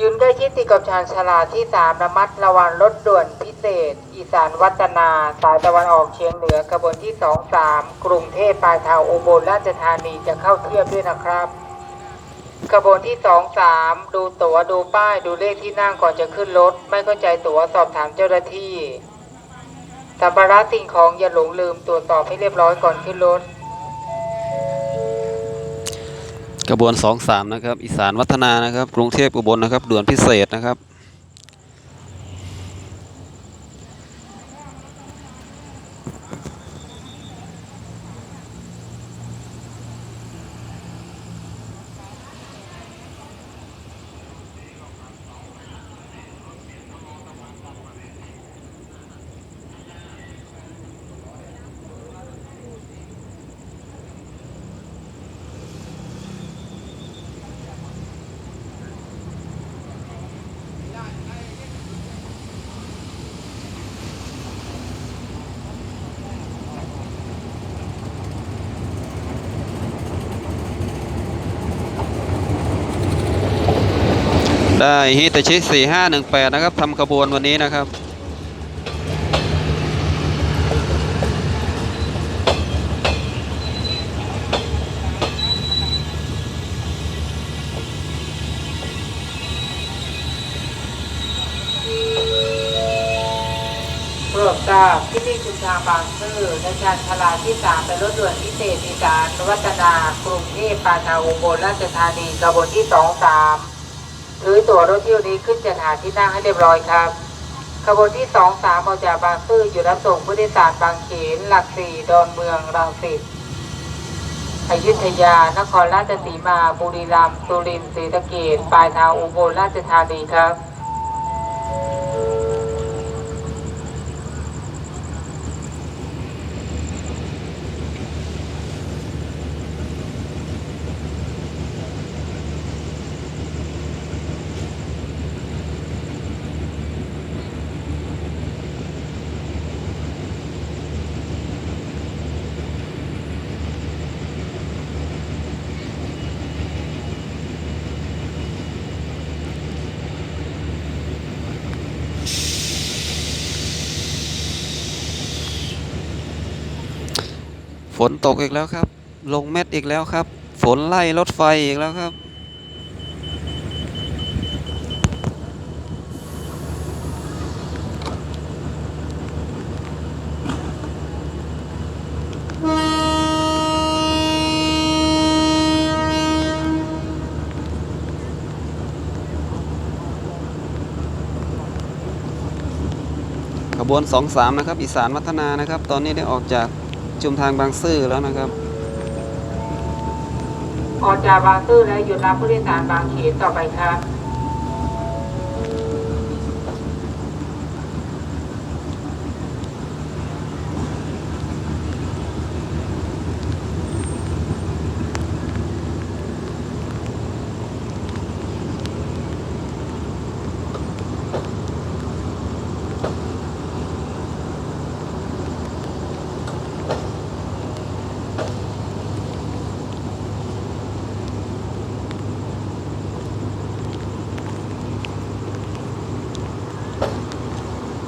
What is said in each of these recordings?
ยืนใกล้ชิดติดกับชานชาลาที่สามระมัดระวังรถด่วนพิเศษ อีสานวัฒนาสายตะวันออกเฉียงเหนือขบวนที่สองสามกรุงเทพปลายทางอุบลราชธานีจะเข้าเทียบด้วยนะครับขบวนที่สองสามดูตั๋วดูป้ายดูเลขที่นั่งก่อนจะขึ้นรถ ไม่เข้าใจตั๋วสอบถามเจ้าหน้าที่สัมภาระสิ่งของอย่าหลงลืมตรวจสอบให้เรียบร้อยก่อนขึ้นรถ กระบวน 23 นะครับ อีสานวัฒนานะครับ กรุงเทพอุบลนะครับ ด่วนพิเศษนะครับ ได้ฮิตชิ4518 นะครับทำขบวนวันนี้นะครับเพื่อทราบที่นี่คือทางบางซื่อในชานชาลาที่สามเป็นรถด่วนพิเศษอีสานวัฒนากรุงเทพปายทาอุบลราชธานีขบวนที่สองสาม ถือตั๋วรถเที่ยวนี้ขึ้นจัดหาที่นั่งให้เรียบร้อยครับ ขบวนที่สองสามออกจากบางซื่ออยู่รับส่งผู้โดยสารบางเขนหลักสี่ดอนเมืองรังสิตอยุธยา นครราชสีมา บุรีรัมย์สุรินทร์ศรีสะเกษปลายทางอุบลราชธานีครับ ฝนตกอีกแล้วครับ ลงเม็ดอีกแล้วครับ ฝนไล่รถไฟอีกแล้วครับ ขบวน 23 นะครับ อีสานวัฒนานะครับ ตอนนี้ได้ออกจาก จุมทางบางซื่อแล้วนะครับ ออกจากบางซื่อและหยุดรับผู้โดยสารบางเขนต่อไปครับ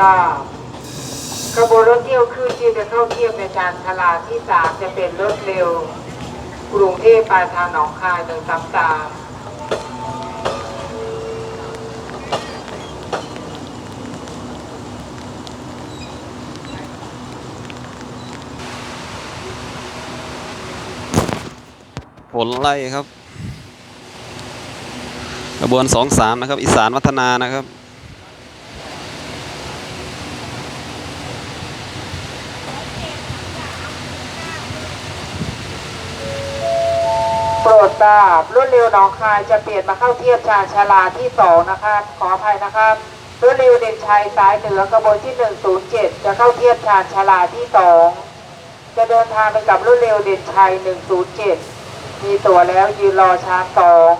ทราบขบวนรถเที่ยวคือที่จะเข้าเทียบในการชาลาที่สามจะเป็นรถเร็ว กรุงเทพปลายทางหนองคายหนึ่งสามสามฝนไล่ครับขบวน23นะครับ อีสานวัฒนานะครับ โปรดทราบรถเร็วหนองคายจะเปลี่ยนมาเข้าเทียบชานชาลาที่สองนะคะขออภัยนะครับรถเร็วเด่นชัยสายเหนือกระบวนที่ 107 จะเข้าเทียบชานชาลาที่สองจะเดินทางไปกับรถเร็วเด่นชัย 107 มีตั๋วแล้วยืนรอชานสอง